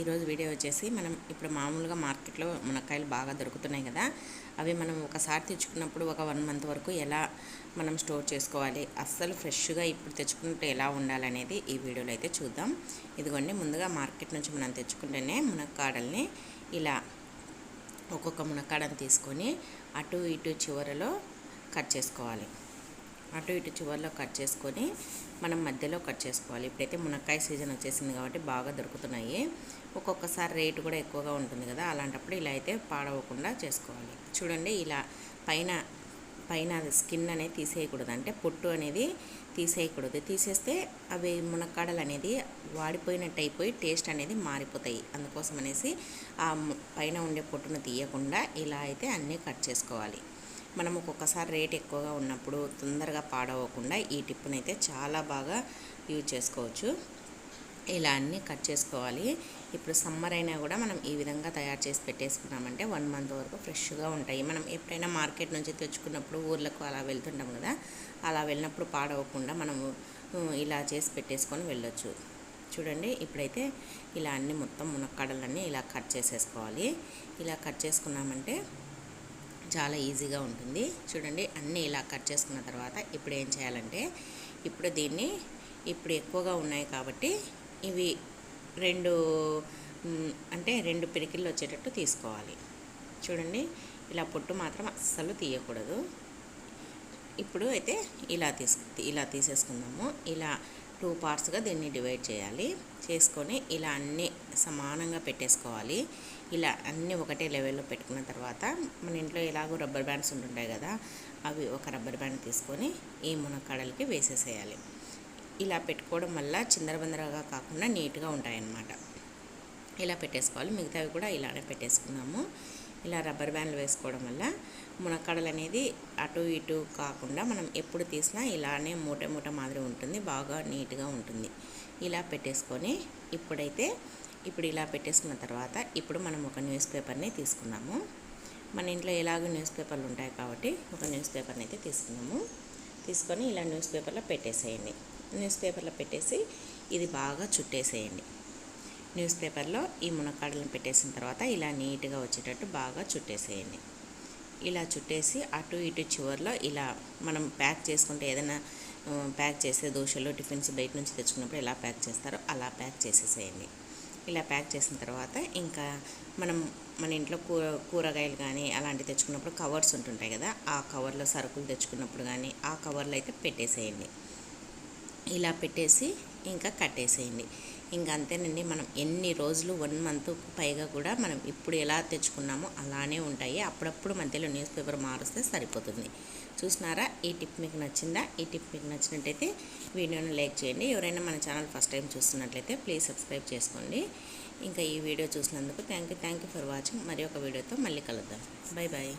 ఈరోజు వీడియో వచ్చేసి మనం ఇప్పుడు మామూలుగా మార్కెట్లో మునక్కాయలు బాగా దొరుకుతున్నాయి కదా అవి మనం ఒకసారి తెచ్చుకున్నప్పుడు ఒక వన్ మంత్ వరకు ఎలా మనం స్టోర్ చేసుకోవాలి అస్సలు ఫ్రెష్గా ఇప్పుడు తెచ్చుకున్నట్టు ఎలా ఉండాలనేది ఈ వీడియోలో అయితే చూద్దాం. ఇదిగోండి ముందుగా మార్కెట్ నుంచి మనం తెచ్చుకుంటేనే మునక్కాడల్ని ఇలా ఒక్కొక్క మునక్కాడని తీసుకొని అటు ఇటు చివరలో కట్ చేసుకోవాలి. అటు ఇటు చివరిలో కట్ చేసుకొని మనం మధ్యలో కట్ చేసుకోవాలి. ఇప్పుడైతే మునక్కాయ సీజన్ వచ్చేసింది కాబట్టి బాగా దొరుకుతున్నాయి. ఒక్కొక్కసారి రేటు కూడా ఎక్కువగా ఉంటుంది కదా అలాంటప్పుడు ఇలా అయితే పాడవకుండా చేసుకోవాలి. చూడండి ఇలా పైన పైన స్కిన్ అనేది తీసేయకూడదు. అంటే పొట్టు అనేది తీసేయకూడదు. తీసేస్తే అవి మునక్కాడలు అనేది వాడిపోయినట్టు అయిపోయి టేస్ట్ అనేది మారిపోతాయి. అందుకోసం అనేసి ఆ పైన ఉండే పొట్టును తీయకుండా ఇలా అయితే అన్నీ కట్ చేసుకోవాలి. మనం ఒక్కొక్కసారి రేట్ ఎక్కువగా ఉన్నప్పుడు తొందరగా పాడవకుండా ఈ టిప్పునైతే అయితే చాలా బాగా యూజ్ చేసుకోవచ్చు. ఇలా అన్నీ కట్ చేసుకోవాలి. ఇప్పుడు సమ్మర్ అయినా కూడా మనం ఈ విధంగా తయారు చేసి పెట్టేసుకున్నామంటే వన్ మంత్ వరకు ఫ్రెష్గా ఉంటాయి. మనం ఎప్పుడైనా మార్కెట్ నుంచి తెచ్చుకున్నప్పుడు ఊర్లకు అలా వెళ్తుంటాం కదా అలా వెళ్ళినప్పుడు పాడవకుండా మనము ఇలా చేసి పెట్టేసుకొని వెళ్ళొచ్చు. చూడండి ఇప్పుడైతే ఇలా అన్నీ మొత్తం మునక్కాడలన్నీ ఇలా కట్ చేసేసుకోవాలి. ఇలా కట్ చేసుకున్నామంటే చాలా ఈజీగా ఉంటుంది. చూడండి అన్నీ ఇలా కట్ చేసుకున్న తర్వాత ఇప్పుడు ఏం చేయాలంటే ఇప్పుడు దీన్ని ఇప్పుడు ఎక్కువగా ఉన్నాయి కాబట్టి ఇవి రెండు అంటే రెండు పిరికిళ్ళు వచ్చేటట్టు తీసుకోవాలి. చూడండి ఇలా పొట్టు మాత్రం అస్సలు తీయకూడదు. ఇప్పుడు అయితే ఇలా తీసుకు ఇలా తీసేసుకుందాము. ఇలా టూ పార్ట్స్గా దీన్ని డివైడ్ చేయాలి. చేసుకొని ఇలా అన్నీ సమానంగా పెట్టేసుకోవాలి. ఇలా అన్నీ ఒకటే లెవెల్లో పెట్టుకున్న తర్వాత మన ఇంట్లో ఎలాగో రబ్బర్ బ్యాండ్స్ ఉంటుంటాయి కదా అవి ఒక రబ్బర్ బ్యాండ్ తీసుకొని ఈ మునక్కాడలకి వేసేసేయాలి. ఇలా పెట్టుకోవడం వల్ల చిందరబందరగా కాకుండా నీట్గా ఉంటాయన్నమాట. ఇలా పెట్టేసుకోవాలి. మిగతావి కూడా ఇలానే పెట్టేసుకున్నాము. ఇలా రబ్బర్ బ్యాండ్లు వేసుకోవడం వల్ల మునక్కాడలు అనేది అటు ఇటు కాకుండా మనం ఎప్పుడు తీసినా ఇలానే మూట మూట మాదిరి ఉంటుంది బాగా నీట్గా ఉంటుంది. ఇలా పెట్టేసుకొని ఇప్పుడైతే ఇప్పుడు ఇలా పెట్టేసుకున్న తర్వాత ఇప్పుడు మనం ఒక న్యూస్ పేపర్ని తీసుకున్నాము. మన ఇంట్లో ఎలాగో న్యూస్ పేపర్లు ఉంటాయి కాబట్టి ఒక న్యూస్ పేపర్ని అయితే తీసుకున్నాము. తీసుకొని ఇలా న్యూస్ పేపర్లో పెట్టేసేయండి. న్యూస్ పేపర్లో పెట్టేసి ఇది బాగా చుట్టేసేయండి. న్యూస్ పేపర్లో ఈ మునక్కాడలను పెట్టేసిన తర్వాత ఇలా నీట్గా వచ్చేటట్టు బాగా చుట్టేసేయండి. ఇలా చుట్టేసి అటు ఇటు చివరిలో ఇలా మనం ప్యాక్ చేసుకుంటే ఏదైనా ప్యాక్ చేసే దోశలు టిఫిన్స్ బయట నుంచి తెచ్చుకున్నప్పుడు ఎలా ప్యాక్ చేస్తారో అలా ప్యాక్ చేసేసేయండి. ఇలా ప్యాక్ చేసిన తర్వాత ఇంకా మనం మన ఇంట్లో కూర కూరగాయలు కానీ అలాంటివి తెచ్చుకున్నప్పుడు కవర్స్ ఉంటుంటాయి కదా ఆ కవర్లో సరుకులు తెచ్చుకున్నప్పుడు కానీ ఆ కవర్లో అయితే పెట్టేసేయండి. ఇలా పెట్టేసి ఇంకా కట్టేసేయండి. ఇంకా అంతేనండి మనం ఎన్ని రోజులు వన్ మంత్ పైగా కూడా మనం ఇప్పుడు ఎలా తెచ్చుకున్నామో అలానే ఉంటాయి. అప్పుడప్పుడు మధ్యలో న్యూస్ పేపర్ మారుస్తే సరిపోతుంది. చూసినారా? ఈ టిప్ మీకు నచ్చిందా? ఈ టిప్ మీకు నచ్చినట్టయితే వీడియోని లైక్ చేయండి. ఎవరైనా మన ఛానల్ ఫస్ట్ టైం చూస్తున్నట్లయితే ప్లీజ్ సబ్స్క్రైబ్ చేసుకోండి. ఇంకా ఈ వీడియో చూసినందుకు thank you thank you for watching. మరి ఒక వీడియోతో మళ్ళీ కలుద్దాం. Bye bye